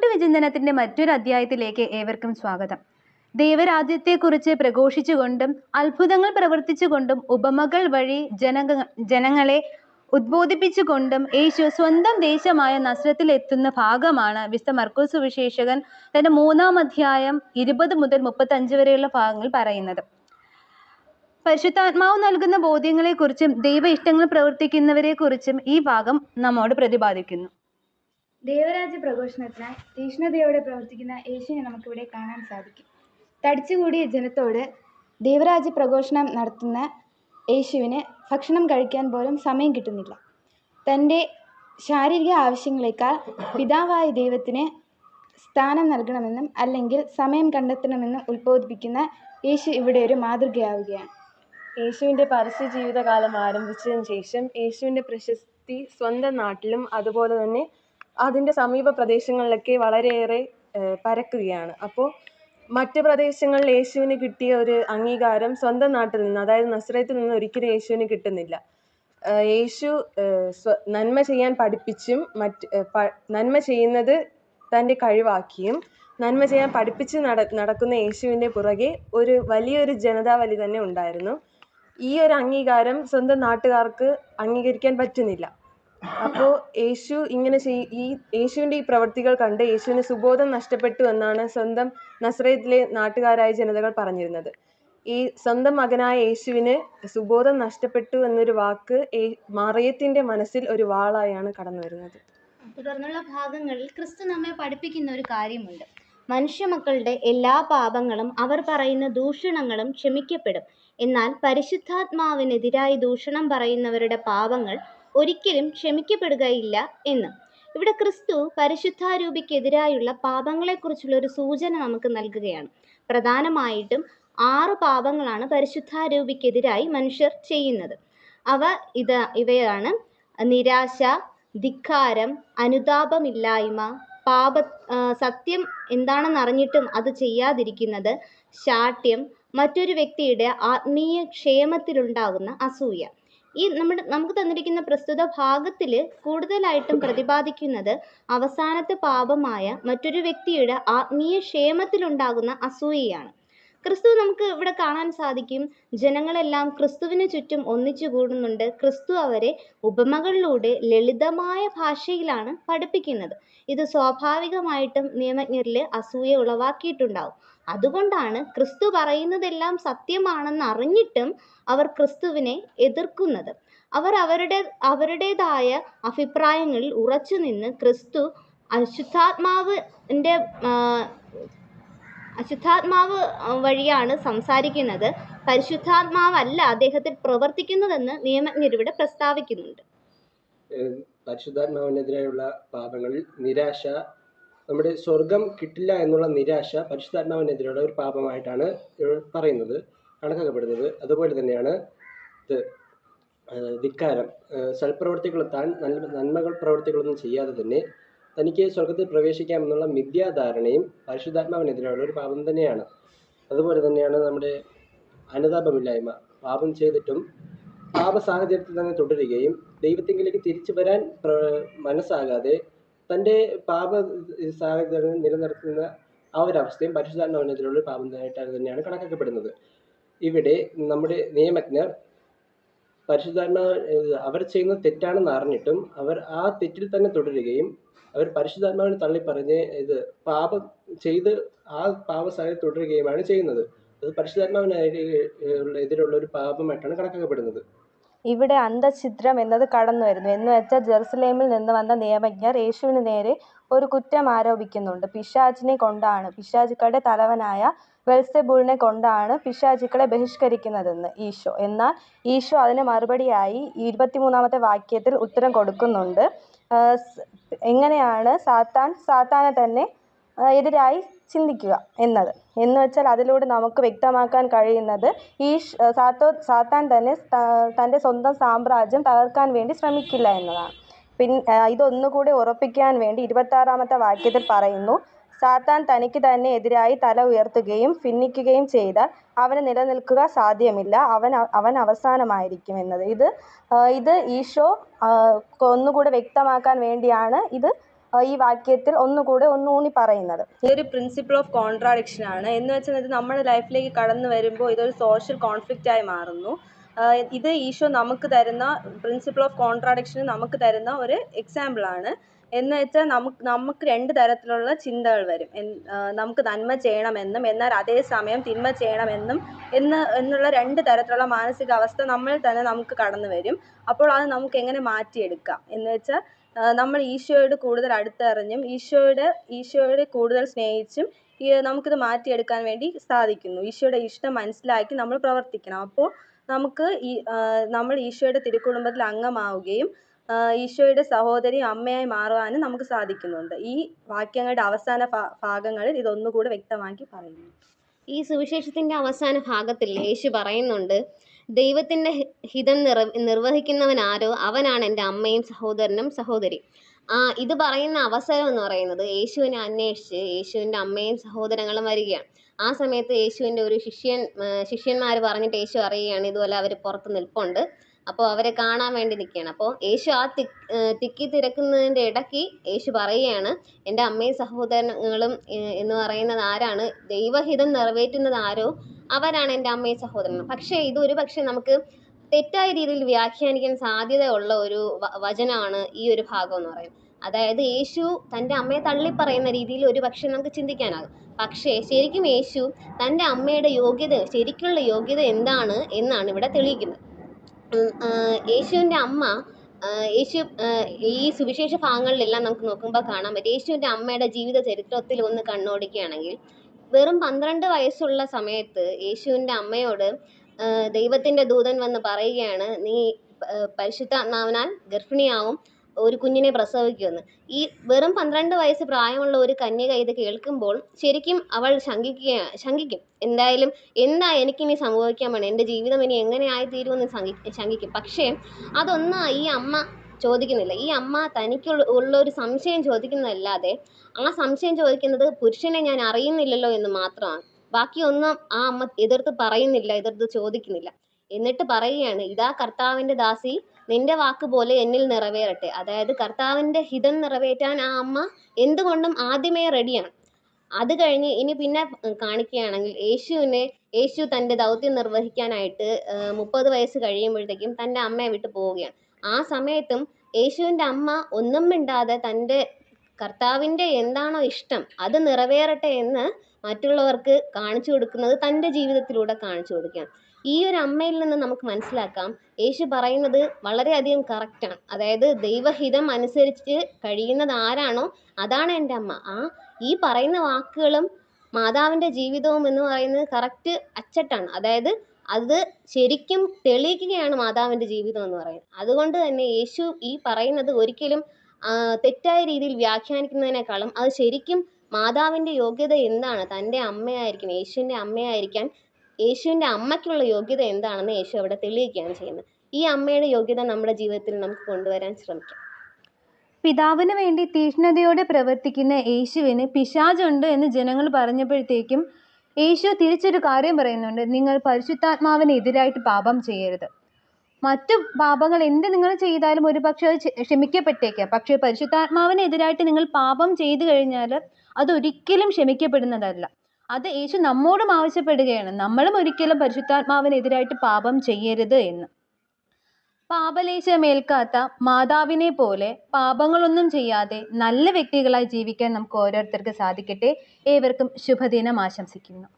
മണവാട്ട് വിചിന്തനത്തിന്റെ മറ്റൊരു അധ്യായത്തിലേക്ക് ഏവർക്കും സ്വാഗതം. ദൈവരാജ്യത്തെക്കുറിച്ച് പ്രഘോഷിച്ചുകൊണ്ടും അത്ഭുതങ്ങൾ പ്രവർത്തിച്ചുകൊണ്ടും ഉപമകൾ വഴി ജനങ്ങ ജനങ്ങളെ ഉദ്ബോധിപ്പിച്ചുകൊണ്ടും യേശു സ്വന്തം ദേശമായ നസ്രത്തിൽ എത്തുന്ന ഭാഗമാണ് വിശുദ്ധ മർക്കോസ് വിശേഷകൻ തന്റെ മൂന്നാം അധ്യായം ഇരുപത് മുതൽ മുപ്പത്തഞ്ച് വരെയുള്ള ഭാഗങ്ങൾ പറയുന്നത്. പരിശുദ്ധാത്മാവ് നൽകുന്ന ബോധ്യങ്ങളെക്കുറിച്ചും ദൈവ ഇഷ്ടങ്ങൾ പ്രവർത്തിക്കുന്നവരെക്കുറിച്ചും ഈ ഭാഗം നമ്മോട് പ്രതിപാദിക്കുന്നു. ദൈവരാജ്യ പ്രഘോഷണത്തിനായി തീഷ്ണതയോടെ പ്രവർത്തിക്കുന്ന യേശുവിനെ നമുക്കിവിടെ കാണാൻ സാധിക്കും. തടിച്ചുകൂടിയ ജനത്തോട് ദേവരാജ പ്രഘോഷണം നടത്തുന്ന യേശുവിന് ഭക്ഷണം കഴിക്കാൻ പോലും സമയം കിട്ടുന്നില്ല. തന്റെ ശാരീരിക ആവശ്യങ്ങളേക്കാൾ പിതാവായ ദൈവത്തിന് സ്ഥാനം നൽകണമെന്നും അല്ലെങ്കിൽ സമയം കണ്ടെത്തണമെന്നും ഉത്ബോധിപ്പിക്കുന്ന യേശു ഇവിടെ ഒരു മാതൃകയാവുകയാണ്. യേശുവിന്റെ പരസ്യ ജീവിതകാലം ആരംഭിച്ചതിന് ശേഷം യേശുവിന്റെ പ്രശസ്തി സ്വന്തം നാട്ടിലും അതുപോലെ തന്നെ അതിന്റെ സമീപ പ്രദേശങ്ങളിലൊക്കെ വളരെയേറെ പരക്കുകയാണ്. അപ്പോൾ മറ്റ് പ്രദേശങ്ങളിൽ യേശുവിന് കിട്ടിയ ഒരു അംഗീകാരം സ്വന്തം നാട്ടിൽ നിന്ന് അതായത് നസ്രയത്തിൽ നിന്ന് ഒരിക്കലും യേശുവിന് കിട്ടുന്നില്ല. യേശു നന്മ ചെയ്യാൻ പഠിപ്പിച്ചും മറ്റ് നന്മ ചെയ്യുന്നത് തന്റെ കഴിവാക്കിയും നന്മ ചെയ്യാൻ പഠിപ്പിച്ച് നട നടക്കുന്ന യേശുവിന്റെ പുറകെ ഒരു വലിയൊരു ജനതാവലി തന്നെ ഉണ്ടായിരുന്നു. ഈ ഒരു അംഗീകാരം സ്വന്തം നാട്ടുകാർക്ക് അംഗീകരിക്കാൻ പറ്റുന്നില്ല. അപ്പോൾ യേശു ഇങ്ങനെ ചെയ് ഈ യേശുവിന്റെ ഈ പ്രവൃത്തികൾ കണ്ട് യേശുവിന് സുബോധം നഷ്ടപ്പെട്ടു എന്നാണ് സ്വന്തം നസ്രയത്തിലെ നാട്ടുകാരായ ജനതകൾ പറഞ്ഞിരുന്നത്. ഈ സ്വന്തം മകനായ യേശുവിന് സുബോധം നഷ്ടപ്പെട്ടു എന്നൊരു വാക്ക് മറിയത്തിന്റെ മനസ്സിൽ ഒരു വാളായാണ് കടന്നു വരുന്നത്. തുടർന്നുള്ള ഭാഗങ്ങളിൽ ക്രിസ്തു നമ്മെ പഠിപ്പിക്കുന്ന ഒരു കാര്യമുണ്ട്. മനുഷ്യമക്കളുടെ എല്ലാ പാപങ്ങളും അവർ പറയുന്ന ദൂഷണങ്ങളും ക്ഷമിക്കപ്പെടും. എന്നാൽ പരിശുദ്ധാത്മാവിനെതിരായി ദൂഷണം പറയുന്നവരുടെ പാപങ്ങൾ ഒരിക്കലും ക്ഷമിക്കപ്പെടുകയില്ല എന്ന്. ഇവിടെ ക്രിസ്തു പരിശുദ്ധാരൂപിക്കെതിരായുള്ള പാപങ്ങളെക്കുറിച്ചുള്ള ഒരു സൂചന നമുക്ക് നൽകുകയാണ്. പ്രധാനമായിട്ടും ആറ് പാപങ്ങളാണ് പരിശുദ്ധാരൂപിക്കെതിരായി മനുഷ്യർ ചെയ്യുന്നത്. അവ ഇത് ഇവയാണ് നിരാശ ധിക്കാരം അനുതാപമില്ലായ്മ പാപ സത്യം എന്താണെന്ന് അറിഞ്ഞിട്ടും അത് ചെയ്യാതിരിക്കുന്നത് ശാഠ്യം മറ്റൊരു വ്യക്തിയുടെ ആത്മീയ ക്ഷേമത്തിലുണ്ടാകുന്ന അസൂയ. ഈ നമ്മുടെ നമുക്ക് തന്നിരിക്കുന്ന പ്രസ്തുത ഭാഗത്തിൽ കൂടുതലായിട്ടും പ്രതിപാദിക്കുന്നത് അവസാനത്തെ പാപമായ മറ്റൊരു വ്യക്തിയുടെ ആത്മീയ ക്ഷേമത്തിലുണ്ടാകുന്ന അസൂയയാണ്. ക്രിസ്തു നമുക്ക് ഇവിടെ കാണാൻ സാധിക്കും. ജനങ്ങളെല്ലാം ക്രിസ്തുവിന് ചുറ്റും ഒന്നിച്ചു കൂടുന്നുണ്ട്. ക്രിസ്തു അവരെ ഉപമകളിലൂടെ ലളിതമായ ഭാഷയിലാണ് പഠിപ്പിക്കുന്നത്. ഇത് സ്വാഭാവികമായിട്ടും നിയമജ്ഞരിൽ അസൂയ ഉളവാക്കിയിട്ടുണ്ടാവും. അതുകൊണ്ടാണ് ക്രിസ്തു പറയുന്നതെല്ലാം സത്യമാണെന്ന് അറിഞ്ഞിട്ടും അവർ ക്രിസ്തുവിനെ എതിർക്കുന്നത്. അവർ അവരുടെ അവരുടേതായ അഭിപ്രായങ്ങളിൽ ഉറച്ചു നിന്ന് ക്രിസ്തു അശുദ്ധാത്മാവിന്റെ അശുദ്ധാത്മാവ് വഴിയാണ് സംസാരിക്കുന്നത്. പരിശുദ്ധാത്മാവല്ല അദ്ദേഹത്തിൽ പ്രവർത്തിക്കുന്നതെന്ന് നിയമജ്ഞരിവിടെ പ്രസ്താവിക്കുന്നുണ്ട്. പരിശുദ്ധാത്മാവിനെതിരെയുള്ള പാപങ്ങളിൽ നിരാശ നമ്മുടെ സ്വർഗം കിട്ടില്ല എന്നുള്ള നിരാശ പരിശുദ്ധാത്മാവിനെതിരെയുള്ള ഒരു പാപമായിട്ടാണ് പറയുന്നത് കണക്കാക്കപ്പെടുന്നത്. അതുപോലെ തന്നെയാണ് ധിക്കാരം. സൽപ്രവർത്തികൾ താൻ നന്മകൾ പ്രവർത്തികളൊന്നും ചെയ്യാതെ തന്നെ തനിക്ക് സ്വർഗത്തിൽ പ്രവേശിക്കാമെന്നുള്ള മിഥ്യാധാരണയും പരിശുദ്ധാത്മാവിനെതിരെയുള്ള ഒരു പാപം തന്നെയാണ്. അതുപോലെ തന്നെയാണ് നമ്മുടെ അനുതാപമില്ലായ്മ. പാപം ചെയ്തിട്ടും പാപ സാഹചര്യത്തിൽ തന്നെ തുടരുകയും ദൈവത്തിങ്കിലേക്ക് തിരിച്ചു വരാൻ മനസ്സാകാതെ തന്റെ പാപ സാഹചര്യം നിലനിർത്തുന്ന ആ ഒരു അവസ്ഥയും പരിശുദ്ധാത്മാവിനെതിരെയുള്ള ഒരു തന്നെയായിട്ടാണ് തന്നെയാണ് കണക്കാക്കപ്പെടുന്നത്. ഇവിടെ നമ്മുടെ നിയമജ്ഞർ പരിശുദ്ധാത്മാവ് അവർ ചെയ്യുന്ന തെറ്റാണെന്ന് അറിഞ്ഞിട്ടും അവർ ആ തെറ്റിൽ തന്നെ തുടരുകയും അവർ പരിശുദ്ധാത്മാവിനെ തള്ളി പറഞ്ഞ് ഇത് പാപം ചെയ്ത് ആ പാപ സാഹചര്യം തുടരുകയുമാണ് ചെയ്യുന്നത്. അത് പരിശുദ്ധാത്മാവിനെ എതിരുള്ള ഒരു പാപമായിട്ടാണ് കണക്കാക്കപ്പെടുന്നത്. ഇവിടെ അന്തഛിദ്രം എന്നത് കടന്നു വരുന്നു എന്ന് വെച്ചാൽ ജെറുസലേമിൽ നിന്ന് വന്ന നിയമജ്ഞർ യേശുവിന് നേരെ ഒരു കുറ്റം ആരോപിക്കുന്നുണ്ട്. പിശാചിനെ കൊണ്ടാണ് പിശാചുക്കളുടെ തലവനായ വെൽസെബുളിനെ കൊണ്ടാണ് പിശാചുക്കളെ ബഹിഷ്കരിക്കുന്നതെന്ന് ഈശോ. എന്നാൽ ഈശോ അതിന് മറുപടിയായി ഇരുപത്തിമൂന്നാമത്തെ വാക്യത്തിൽ ഉത്തരം കൊടുക്കുന്നുണ്ട്. എങ്ങനെയാണ് സാത്താൻ സാത്താനെ തന്നെ എതിരായി ചിന്തിക്കുക എന്നത്. എന്ന് വെച്ചാൽ അതിലൂടെ നമുക്ക് വ്യക്തമാക്കാൻ കഴിയുന്നത് ഈ സാത്തോ സാത്താൻ തന്നെ തന്റെ സ്വന്തം സാമ്രാജ്യം തകർക്കാൻ വേണ്ടി ശ്രമിക്കില്ല എന്നതാണ്. പിൻ ഇതൊന്നുകൂടി ഉറപ്പിക്കാൻ വേണ്ടി ഇരുപത്താറാമത്തെ വാക്യത്തിൽ പറയുന്നു. സാത്താൻ തനിക്ക് തന്നെ എതിരായി തല ഉയർത്തുകയും ഭിന്നിക്കുകയും ചെയ്താൽ അവന് നിലനിൽക്കുക സാധ്യമില്ല. അവൻ അവൻ അവസാനമായിരിക്കും എന്നത് ഇത് ഇത് ഈശോ ഒന്നുകൂടെ വ്യക്തമാക്കാൻ വേണ്ടിയാണ് ഇത് ഈ വാക്യത്തിൽ ഒന്നുകൂടെ ഒന്നൂന്നി പറയുന്നത്. ഇതൊരു പ്രിൻസിപ്പിൾ ഓഫ് കോൺട്രാഡിക്ഷൻ ആണ്. എന്ന് വെച്ചാൽ ഇത് നമ്മുടെ ലൈഫിലേക്ക് കടന്നു വരുമ്പോൾ ഇതൊരു സോഷ്യൽ കോൺഫ്ലിക്റ്റ് ആയി മാറുന്നു. ഇത് ഈശോ നമുക്ക് തരുന്ന പ്രിൻസിപ്പിൾ ഓഫ് കോൺട്രാഡിക്ഷൻ നമുക്ക് തരുന്ന ഒരു എക്സാമ്പിൾ ആണ്. എന്ന് വെച്ചാൽ നമുക്ക് നമുക്ക് രണ്ട് തരത്തിലുള്ള ചിന്തകൾ വരും. നമുക്ക് നന്മ ചെയ്യണമെന്നും എന്നാൽ അതേ സമയം തിന്മ ചെയ്യണമെന്നും എന്ന് എന്നുള്ള രണ്ട് തരത്തിലുള്ള മാനസികാവസ്ഥ നമ്മൾ തന്നെ നമുക്ക് കടന്നു വരും. അപ്പോൾ അത് നമുക്ക് എങ്ങനെ മാറ്റിയെടുക്കാം? എന്ന് വെച്ചാൽ നമ്മൾ ഈശോയോട് കൂടുതൽ അടുത്തറിഞ്ഞും ഈശോയുടെ ഈശോയോട് കൂടുതൽ സ്നേഹിച്ചും നമുക്കിത് മാറ്റിയെടുക്കാൻ വേണ്ടി സാധിക്കുന്നു. ഈശോയുടെ ഇഷ്ടം മനസ്സിലാക്കി നമ്മൾ പ്രവർത്തിക്കണം. അപ്പോൾ നമുക്ക് ഈ നമ്മൾ ഈശോയുടെ തിരുക്കുടുംബത്തിൽ അംഗമാവുകയും ഈശോയുടെ സഹോദരി അമ്മയായി മാറുവാനും നമുക്ക് സാധിക്കുന്നുണ്ട്. ഈ വാക്യങ്ങളുടെ അവസാന ഭാഗങ്ങളിൽ ഇതൊന്നുകൂടെ വ്യക്തമാക്കി പറയുന്നു. ഈ സുവിശേഷത്തിന്റെ അവസാന ഭാഗത്തിൽ യേശു പറയുന്നുണ്ട് ദൈവത്തിന്റെ ഹിതം നിർവഹിക്കുന്നവൻ ആരോ അവനാണ് എന്റെ അമ്മയും സഹോദരനും സഹോദരി. ആ ഇത് പറയുന്ന അവസരം എന്ന് പറയുന്നത് യേശുവിനെ അന്വേഷിച്ച് യേശുവിന്റെ അമ്മയും സഹോദരങ്ങളും വരികയാണ്. ആ സമയത്ത് യേശുവിന്റെ ഒരു ശിഷ്യൻ ശിഷ്യന്മാർ പറഞ്ഞിട്ട് യേശു അറിയുകയാണ് ഇതുപോലെ അവർ പുറത്ത് നിൽപ്പുണ്ട്. അപ്പോൾ അവരെ കാണാൻ വേണ്ടി നിൽക്കുകയാണ്. അപ്പോൾ യേശു ആ തിക്കി തിരക്കുന്നതിന്റെ ഇടയ്ക്ക് യേശു പറയുകയാണ് എന്റെ അമ്മയും സഹോദരങ്ങളും എന്ന് പറയുന്നത് ആരാണ്? ദൈവഹിതം നിറവേറ്റുന്നത് ആരോ? അവരാണ് എന്റെ അമ്മയും സഹോദരനും പക്ഷേ ഇത് ഒരു പക്ഷേ നമുക്ക് തെറ്റായ രീതിയിൽ വ്യാഖ്യാനിക്കാൻ സാധ്യതയുള്ള ഒരു വചനമാണ് ഈ ഒരു ഭാഗം എന്ന് പറയുന്നത്. അതായത് യേശു തന്റെ അമ്മയെ തള്ളി പറയുന്ന രീതിയിൽ ഒരു പക്ഷേ നമുക്ക് ചിന്തിക്കാനാകും. പക്ഷേ ശരിക്കും യേശു തന്റെ അമ്മയുടെ യോഗ്യത ശരിക്കുള്ള യോഗ്യത എന്താണ് എന്നാണ് ഇവിടെ തെളിയിക്കുന്നത്. യേശുവിന്റെ അമ്മ യേശു ഈ സുവിശേഷ ഭാഗങ്ങളിലെല്ലാം നമുക്ക് നോക്കുമ്പോൾ കാണാൻ പറ്റും. യേശുവിന്റെ അമ്മയുടെ ജീവിത ചരിത്രത്തിൽ ഒന്ന് കണ്ണോടിക്കുകയാണെങ്കിൽ വെറും പന്ത്രണ്ട് വയസ്സുള്ള സമയത്ത് യേശുവിന്റെ അമ്മയോട് ദൈവത്തിന്റെ ദൂതൻ വന്ന് പറയുകയാണ് നീ പരിശുദ്ധാത്മാവിനാൽ ഗർഭിണിയാവും ഒരു കുഞ്ഞിനെ പ്രസവിക്കുമെന്ന്. ഈ വെറും പന്ത്രണ്ട് വയസ്സ് പ്രായമുള്ള ഒരു കന്യക ഇത് കേൾക്കുമ്പോൾ ശരിക്കും അവൾ ശങ്കിക്കുക ശങ്കിക്കും. എന്തായാലും എന്താ എനിക്കിനി സംഭവിക്കാൻ വേണം എന്റെ ജീവിതം ഇനി എങ്ങനെ ആയിത്തീരുമെന്ന് ശങ്കി ശങ്കിക്കും. പക്ഷേ അതൊന്നും ഈ അമ്മ ചോദിക്കുന്നില്ല. ഈ അമ്മ തനിക്ക് ഉള്ള ഒരു സംശയം ചോദിക്കുന്നതല്ലാതെ ആ സംശയം ചോദിക്കുന്നത് പുരുഷനെ ഞാൻ അറിയുന്നില്ലല്ലോ എന്ന് മാത്രമാണ്. ബാക്കിയൊന്നും ആ അമ്മ എതിർത്ത് പറയുന്നില്ല എതിർത്ത് ചോദിക്കുന്നില്ല. എന്നിട്ട് പറയുകയാണ് ഇതാ കർത്താവിന്റെ ദാസി നിന്റെ വാക്ക് പോലെ എന്നിൽ നിറവേറട്ടെ. അതായത് കർത്താവിന്റെ ഹിതം നിറവേറ്റാൻ ആ അമ്മ എന്തുകൊണ്ടും ആദ്യമേ റെഡിയാണ്. അത് കഴിഞ്ഞ് ഇനി പിന്നെ കാണിക്കുകയാണെങ്കിൽ യേശുവിനെ യേശു തന്റെ ദൗത്യം നിർവഹിക്കാനായിട്ട് മുപ്പത് വയസ്സ് കഴിയുമ്പോഴത്തേക്കും തന്റെ അമ്മയെ വിട്ട് പോവുകയാണ്. ആ സമയത്തും യേശുവിന്റെ അമ്മ ഒന്നും മിണ്ടാതെ തന്റെ കർത്താവിന്റെ എന്താണോ ഇഷ്ടം അത് നിറവേറട്ടെ എന്ന് മറ്റുള്ളവർക്ക് കാണിച്ചു കൊടുക്കുന്നത് തന്റെ ജീവിതത്തിലൂടെ കാണിച്ചു കൊടുക്കുകയാണ്. ഈ ഒരു അമ്മയിൽ നിന്ന് നമുക്ക് മനസ്സിലാക്കാം. യേശു പറയുന്നത് വളരെയധികം കറക്റ്റാണ് അതായത് ദൈവഹിതം അനുസരിച്ച് കഴിയുന്നത് ആരാണോ അതാണ് എന്റെ അമ്മ. ആ ഈ പറയുന്ന വാക്കുകളും മാതാവിന്റെ ജീവിതവും എന്ന് പറയുന്നത് കറക്റ്റ് അച്ചട്ടാണ്. അതായത് അത് ശരിക്കും തെളിയിക്കുകയാണ് മാതാവിന്റെ ജീവിതം എന്ന് പറയുന്നത്. അതുകൊണ്ട് തന്നെ യേശു ഈ പറയുന്നത് ഒരിക്കലും തെറ്റായ രീതിയിൽ വ്യാഖ്യാനിക്കുന്നതിനേക്കാളും അത് ശരിക്കും മാതാവിന്റെ യോഗ്യത എന്താണ്? തന്റെ അമ്മയായിരിക്കും യേശുവിന്റെ അമ്മയായിരിക്കാൻ യേശുവിന്റെ അമ്മയ്ക്കുള്ള യോഗ്യത എന്താണെന്ന് യേശു അവിടെ തെളിയിക്കുകയാണ് ചെയ്യുന്നത്. ഈ അമ്മയുടെ യോഗ്യത നമ്മുടെ ജീവിതത്തിൽ നമുക്ക് കൊണ്ടുവരാൻ ശ്രമിക്കാം. പിതാവിന് വേണ്ടി തീഷ്ണതയോടെ പ്രവർത്തിക്കുന്ന യേശുവിന് പിശാചുണ്ട് എന്ന് ജനങ്ങൾ പറഞ്ഞപ്പോഴത്തേക്കും യേശു തിരിച്ചൊരു കാര്യം പറയുന്നുണ്ട്. നിങ്ങൾ പരിശുദ്ധാത്മാവിന് എതിരായിട്ട് പാപം ചെയ്യരുത്. മറ്റു പാപങ്ങൾ എന്ത് നിങ്ങൾ ചെയ്താലും ഒരു പക്ഷെ അത് ക്ഷ- ക്ഷമിക്കപ്പെട്ടേക്കാം. പക്ഷേ പരിശുദ്ധാത്മാവിന് എതിരായിട്ട് നിങ്ങൾ പാപം ചെയ്തു കഴിഞ്ഞാൽ അതൊരിക്കലും ക്ഷമിക്കപ്പെടുന്നതല്ല. അത് യേശു നമ്മോടും ആവശ്യപ്പെടുകയാണ്. നമ്മളും ഒരിക്കലും പരിശുദ്ധാത്മാവിനെതിരായിട്ട് പാപം ചെയ്യരുത് എന്ന്. പാപലേശമേൽക്കാത്ത മാതാവിനെ പോലെ പാപങ്ങളൊന്നും ചെയ്യാതെ നല്ല വ്യക്തികളായി ജീവിക്കാൻ നമുക്ക് ഓരോരുത്തർക്ക് സാധിക്കട്ടെ. ഏവർക്കും ശുഭദിനം ആശംസിക്കുന്നു.